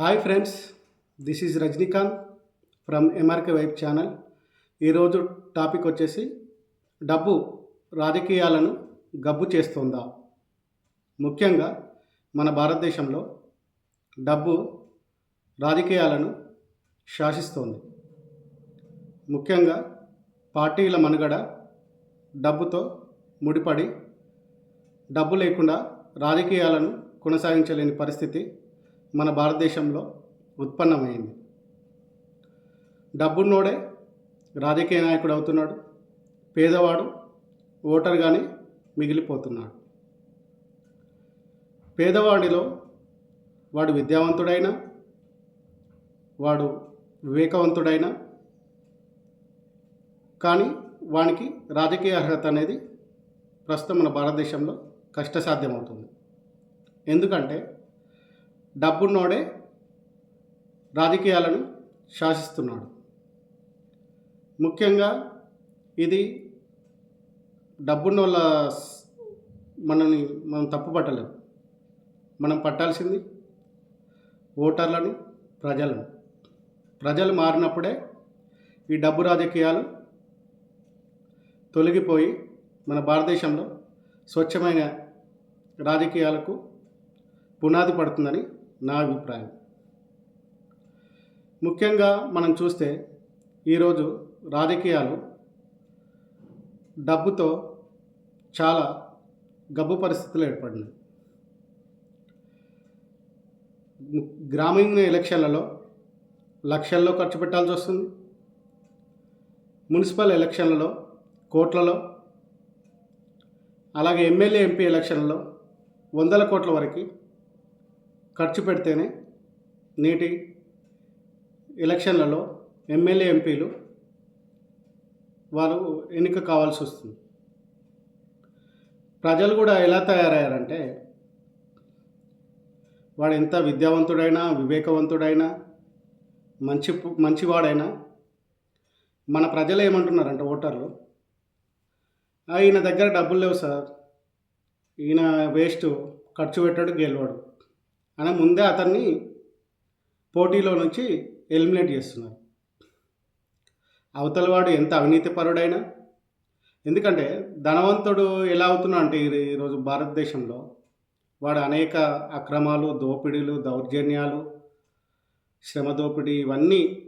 Hi friends this is Rajinikanth from MRK vibe channel ఈరోజు topic వచ్చేసి డబ్బు రాజకీయాలను గబ్బు చేస్తుందా? ముఖ్యంగా మన భారతదేశంలో డబ్బు రాజకీయాలను శాసిస్తోంది. ముఖ్యంగా పార్టీల మనుగడ డబ్బుతో ముడిపడి డబ్బు లేకుండా రాజకీయాలను కొనసాగించలేని పరిస్థితి మన భారతదేశంలో ఉత్పన్నమైంది. డబ్బున్నోడే రాజకీయ నాయకుడు అవుతున్నాడు. పేదవాడు ఓటర్గానే మిగిలిపోతున్నాడు. పేదవాడిలో వాడు విద్యావంతుడైనా వాడు వివేకవంతుడైనా కానీ వానికి రాజకీయ అర్హత అనేది ప్రస్తుతం మన భారతదేశంలో కష్టసాధ్యమవుతుంది. ఎందుకంటే డబ్బున్నోడే రాజకీయాలను శాసిస్తున్నాడు. ముఖ్యంగా ఇది డబ్బున్నోళ్ళ మనని మనం తప్పు పట్టలేము మనం పట్టాల్సింది ఓటర్లను ప్రజలను. ప్రజలు మారినప్పుడే ఈ డబ్బు రాజకీయాలు తొలగిపోయి మన భారతదేశంలో స్వచ్ఛమైన రాజకీయాలకు పునాది పడుతుందని నా అభిప్రాయం. ముఖ్యంగా మనం చూస్తే ఈరోజు రాజకీయాలు డబ్బుతో చాలా గబ్బు పరిస్థితులు ఏర్పడినాయి. గ్రామీణ ఎలక్షన్లలో లక్షల్లో ఖర్చు పెట్టాల్సి వస్తుంది. మున్సిపల్ ఎలక్షన్లలో కోట్లలో అలాగే ఎమ్మెల్యే ఎంపీ ఎలక్షన్లలో వందల కోట్ల వరకు ఖర్చు పెడితేనే నేటి ఎలక్షన్లలో ఎమ్మెల్యే ఎంపీలు వారు ఎన్నిక కావాల్సి వస్తుంది. ప్రజలు కూడా ఎలా తయారయ్యారంటే వాడు ఎంత విద్యావంతుడైనా వివేకవంతుడైనా మంచి మంచివాడైనా మన ప్రజలు ఏమంటున్నారంటే ఓటర్లు ఈయన దగ్గర డబ్బులు లేవు సార్. ఈయన వేస్ట్. ఖర్చు పెట్టాడు గెలవాడు. అని ముందే అతన్ని పోటీలో నుంచి ఎలిమినేట్ చేస్తున్నారు. అవతలవాడు ఎంత ఎంత అవినీతిపరుడైనా ఎందుకంటే ధనవంతుడు ఎలా అవుతున్నా అంటే ఈరోజు భారతదేశంలో వాడు అనేక అక్రమాలు దోపిడీలు దౌర్జన్యాలు శ్రమ దోపిడీ ఇవన్నీ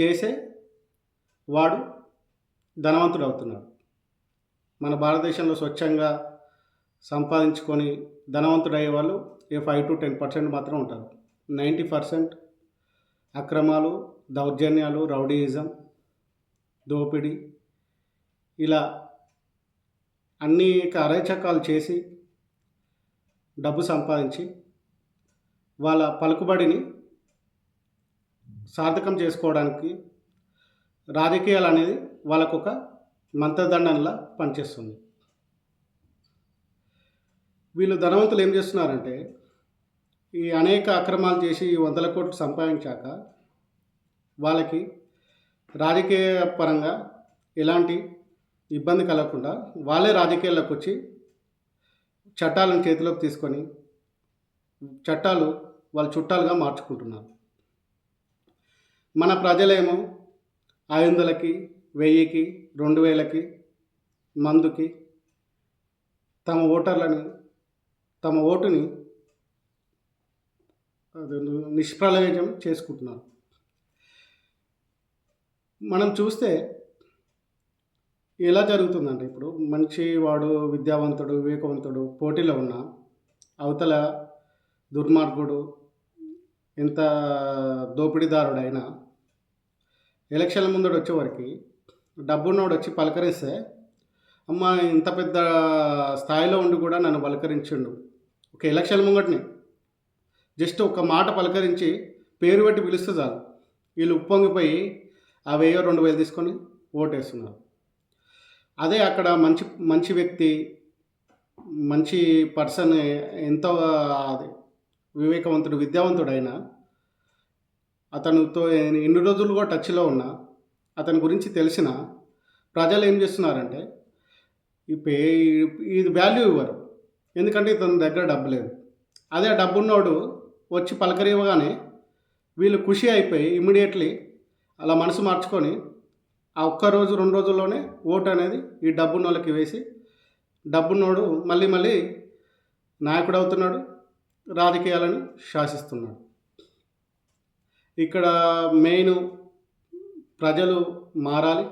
చేసే వాడు ధనవంతుడు అవుతున్నాడు. మన భారతదేశంలో స్వచ్ఛంగా సంపాదించుకొని ధనవంతుడయ్యే వాళ్ళు ఏ ఫైవ్ టు టెన్ పర్సెంట్ మాత్రం ఉంటారు. నైంటీ పర్సెంట్ అక్రమాలు దౌర్జన్యాలు రౌడీయిజం దోపిడీ ఇలా అనేక అరాచకాలు చేసి డబ్బు సంపాదించి వాళ్ళ పలుకుబడిని సార్థకం చేసుకోవడానికి రాజకీయాలు అనేది వాళ్ళకు ఒక మంత్రదండంలా పనిచేస్తుంది. వీళ్ళు ధనవంతులు ఏం చేస్తున్నారంటే ఈ అనేక అక్రమాలు చేసి ఈ వందల కోట్లు సంపాదించాక వాళ్ళకి రాజకీయ పరంగా ఎలాంటి ఇబ్బంది కలగకుండా వాళ్ళే రాజకీయాల్లోకి వచ్చి చట్టాలను చేతిలోకి తీసుకొని చట్టాలు వాళ్ళ చుట్టాలుగా మార్చుకుంటున్నారు. మన ప్రజలేమో ఐదు వందలకి వెయ్యికి రెండు వేలకి మందుకి తమ ఓటర్లని తమ ఓటుని అది నిష్ప్రయోజనం చేసుకుంటున్నారు. మనం చూస్తే ఎలా జరుగుతుందంటే ఇప్పుడు మంచి వాడు విద్యావంతుడు వివేకవంతుడు పోటీలో ఉన్న అవతల దుర్మార్గుడు ఎంత దోపిడీదారుడైనా ఎలక్షన్ల ముందడు వచ్చేవారికి డబ్బున్నోడు వచ్చి పలకరిస్తే అమ్మ ఇంత పెద్ద స్థాయిలో ఉండి కూడా నన్ను పలకరించిండు. ఒక ఎలక్షన్ ముంగటిని. జస్ట్ ఒక మాట పలకరించి పేరు పెట్టి పిలిస్తే చాలు. వీళ్ళు ఉప్పొంగిపోయి ఆ వెయ్యో రెండు వేలు తీసుకొని ఓటేస్తున్నారు. అదే అక్కడ మంచి మంచి వ్యక్తి మంచి పర్సన్ ఎంతో అది వివేకవంతుడు విద్యావంతుడైనా అతనితో ఎన్ని రోజులు కూడా టచ్లో ఉన్నా అతని గురించి తెలిసిన ప్రజలు ఏం చేస్తున్నారంటే ఈ పే ఇది వాల్యూ ఇవ్వరు. ఎందుకంటే ఇతని దగ్గర డబ్బు లేదు. అదే డబ్బున్నోడు వచ్చి పలకరివ్వగానే వీళ్ళు ఖుషి అయిపోయి ఇమ్మీడియట్లీ అలా మనసు మార్చుకొని ఆ ఒక్క రోజు రెండు రోజుల్లోనే ఓటు అనేది ఈ డబ్బున్నోళ్ళకి వేసి డబ్బున్నోడు మళ్ళీ మళ్ళీ నాయకుడు అవుతున్నాడు రాజకీయాలను శాసిస్తున్నాడు. ఇక్కడ మెయిన్ ప్రజలు మారాలి.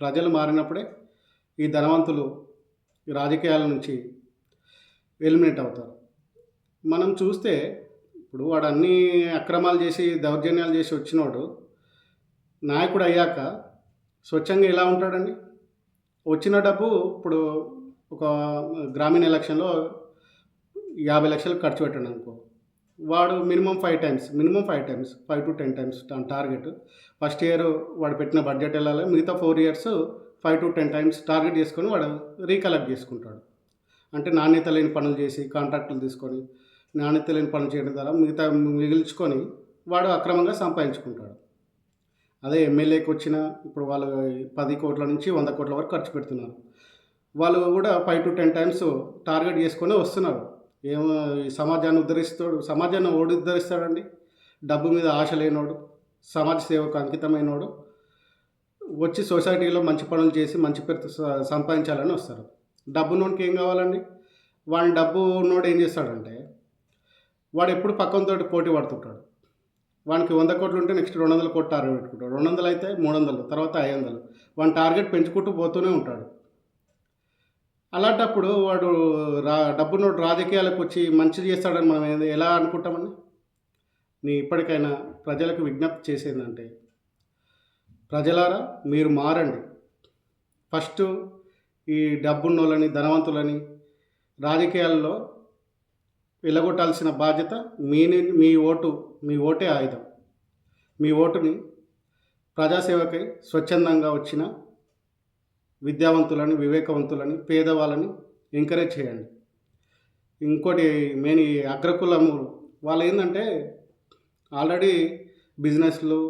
ప్రజలు మారినప్పుడే ఈ ధనవంతులు రాజకీయాల నుంచి ఎలిమినేట్ అవుతారు. మనం చూస్తే ఇప్పుడు వాడు అన్ని అక్రమాలు చేసి దౌర్జన్యాలు చేసి వచ్చినోడు నాయకుడు అయ్యాక స్వచ్ఛంగా ఎలా ఉంటాడండి? వచ్చిన డబ్బు ఇప్పుడు ఒక గ్రామీణ ఎలక్షన్లో యాభై లక్షలు ఖర్చు పెట్టాడు అనుకో. వాడు minimum five times minimum five times five to ten times target. First year వాడు పెట్టిన బడ్జెట్ వెళ్ళాలి మిగతా four years five to ten times target చేసుకొని వాడు రీకలెక్ట్ చేసుకుంటాడు. అంటే నాణ్యత లేని పనులు చేసి కాంట్రాక్టులు తీసుకొని నాణ్యత లేని పనులు చేయడం ద్వారా మిగతా మిగిల్చుకొని వాడు అక్రమంగా సంపాదించుకుంటాడు. అదే ఎమ్మెల్యేకి వచ్చిన ఇప్పుడు వాళ్ళు పది కోట్ల నుంచి వంద కోట్ల వరకు ఖర్చు పెడుతున్నారు. వాళ్ళు కూడా five to ten times target చేసుకొని వస్తున్నారు. ఏమో సమాజాన్ని ఉద్ధరిస్తాడు సమాజాన్ని ఓడి ఉద్ధరిస్తాడండి డబ్బు మీద ఆశ లేనోడు సమాజ సేవకు అంకితమైనోడు వచ్చి సొసైటీలో మంచి పనులు చేసి మంచి పేరు సంపాదించాలని వస్తారు. డబ్బు నోడికి ఏం కావాలండి? వాడి డబ్బు నోడు ఏం చేస్తాడంటే వాడు ఎప్పుడు పక్కనతో పోటీ పడుతుంటాడు. వానికి వంద కోట్లు ఉంటే నెక్స్ట్ రెండు వందల కోట్లు టార్గెట్ పెట్టుకుంటాడు. రెండు వందలు అయితే మూడు వందలు తర్వాత ఐదు వందలు వాడి టార్గెట్ పెంచుకుంటూ పోతూనే ఉంటాడు. అలాంటప్పుడు వాడు రా డబ్బున్నోడు రాజకీయాలకు వచ్చి మంచి చేస్తాడని మనం ఎలా అనుకుంటామని నీ ఇప్పటికైనా ప్రజలకు విజ్ఞప్తి చేసేదంటే ప్రజలారా మీరు మారండి. ఫస్ట్ ఈ డబ్బున్నోళ్ళని ధనవంతులని రాజకీయాల్లో వెలగొట్టాల్సిన బాధ్యత మీ మీ ఓటు మీ ఓటే ఆయుధం. మీ ఓటుని ప్రజాసేవకై స్వచ్ఛందంగా వచ్చిన విద్యావంతులని వివేకవంతులని పేదవాళ్ళని ఎంకరేజ్ చేయండి. ఇంకోటి మెయిన్ ఈ అగ్రకులము వాళ్ళు ఏంటంటే ఆల్రెడీ బిజినెస్లు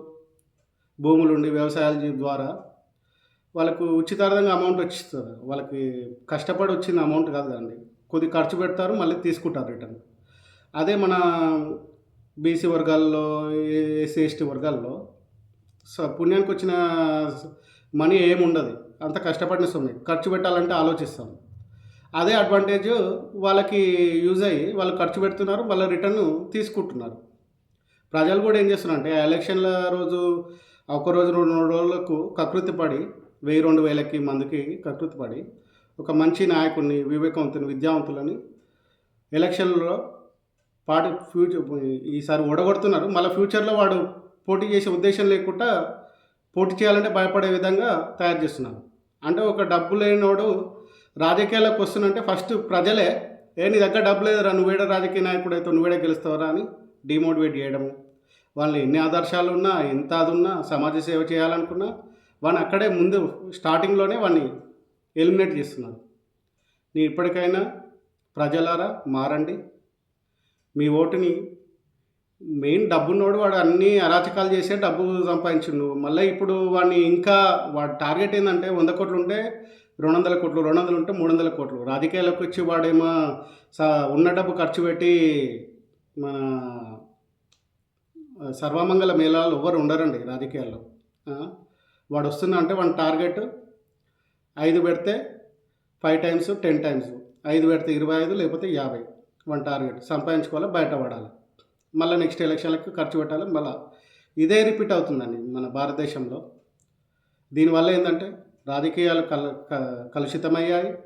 భూములుండి వ్యవసాయాల ద్వారా వాళ్ళకు ఉచితార్థంగా అమౌంట్ వచ్చిస్తారు వాళ్ళకి కష్టపడి వచ్చిన అమౌంట్ కాదు కదండి. కొద్ది ఖర్చు పెడతారు మళ్ళీ తీసుకుంటారు రిటర్న్ అదే మన బీసీ వర్గాల్లో ఎస్సీ ఎస్టీ వర్గాల్లో సో పుణ్యానికి వచ్చిన మనీ ఏముండదు. అంత కష్టపడిన సొమ్మే. ఖర్చు పెట్టాలంటే ఆలోచిస్తాం. అదే అడ్వాంటేజ్ వాళ్ళకి యూజ్ అయ్యి వాళ్ళు ఖర్చు పెడుతున్నారు మళ్ళీ రిటర్న్ తీసుకుంటున్నారు. ప్రజలు కూడా ఏం చేస్తున్నారు అంటే ఎలక్షన్ల రోజు ఒక రోజు రెండు రోజులకు కకృతి పడి వెయ్యి రెండు వేలకి మందికి కకృతి పడి ఒక మంచి నాయకుడిని వివేకవంతుని విద్యావంతులని ఎలక్షన్లో పాటి ఫ్యూచర్ ఈసారి ఓడగొడుతున్నారు. మళ్ళీ ఫ్యూచర్లో వాడు పోటీ చేసే ఉద్దేశం లేకుండా పోటీ చేయాలంటే భయపడే విధంగా తయారు చేస్తున్నారు. అంటే ఒక డబ్బు లేనివాడు రాజకీయాలకు వస్తున్నంటే ఫస్ట్ ప్రజలే ఏ నీ దగ్గర డబ్బు లేదురా నువ్వేడ రాజకీయ నాయకుడు అయితే నువ్వేడ గెలుస్తావురా అని డిమోటివేట్ చేయడము. వాళ్ళు ఎన్ని ఆదర్శాలు ఉన్నా ఎంత అది ఉన్నా సమాజ సేవ చేయాలనుకున్నా వాడిని అక్కడే ముందు స్టార్టింగ్లోనే వాడిని ఎలిమినేట్ చేస్తున్నారు. నీ ఇప్పటికైనా ప్రజలారా మారండి. మీ ఓటుని మెయిన్ డబ్బున్నోడు వాడు అన్ని అరాచకాలు చేసే డబ్బు సంపాదించిండు. మళ్ళీ ఇప్పుడు వాడిని ఇంకా వాడి టార్గెట్ ఏంటంటే వంద కోట్లు ఉంటే రెండు వందల కోట్లు రెండు వందలు ఉంటే మూడు వందల కోట్లు. రాజకీయాలకు వచ్చి వాడేమో స ఉన్న డబ్బు ఖర్చు పెట్టి మన సర్వమంగళ మేళాలు ఎవ్వరు ఉండరండి రాజకీయాల్లో. వాడు వస్తున్నా అంటే వాడి టార్గెట్ ఐదు పెడితే ఫైవ్ టైమ్స్ టెన్ టైమ్స్. ఐదు పెడితే ఇరవై ఐదు లేకపోతే యాభై. One target. సంపాదించుకోవాలి బయటపడాలి మళ్ళీ నెక్స్ట్ ఎలక్షన్లకు ఖర్చు పెట్టాలి మళ్ళీ ఇదే రిపీట్ అవుతుందండి మన భారతదేశంలో. దీనివల్ల ఏంటంటే రాజకీయాలు కల క- కలుషితమయ్యాయి.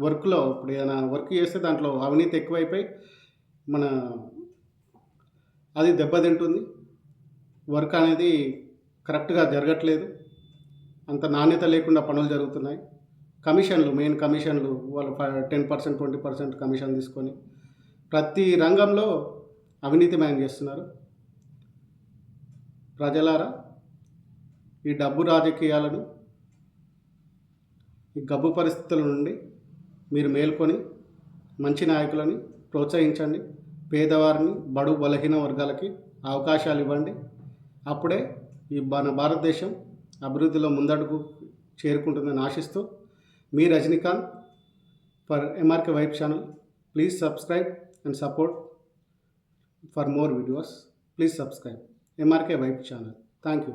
వర్క్లో ఇప్పుడు ఏదైనా వర్క్ చేస్తే దాంట్లో అవినీతి ఎక్కువైపోయి మన అది దెబ్బతింటుంది. వర్క్ అనేది కరెక్ట్గా జరగట్లేదు. అంత నాణ్యత లేకుండా పనులు జరుగుతున్నాయి. కమిషన్లు మెయిన్ కమిషన్లు వాళ్ళు ten percent twenty percent commission తీసుకొని ప్రతి రంగంలో అవినీతిమయం చేస్తున్నారు. ప్రజలారా ఈ డబ్బు రాజకీయాలను ఈ గబ్బు పరిస్థితుల నుండి మీరు మేల్కొని మంచి నాయకులని ప్రోత్సహించండి. పేదవారిని బడు బలహీన వర్గాలకి అవకాశాలు ఇవ్వండి. అప్పుడే ఈ మన భారతదేశం అభివృద్ధిలో ముందడుగు చేరుకుంటుందని ఆశిస్తూ మీ Rajinikanth for MRK vibe channel please subscribe and support for more videos please subscribe MRK vibe channel. Thank you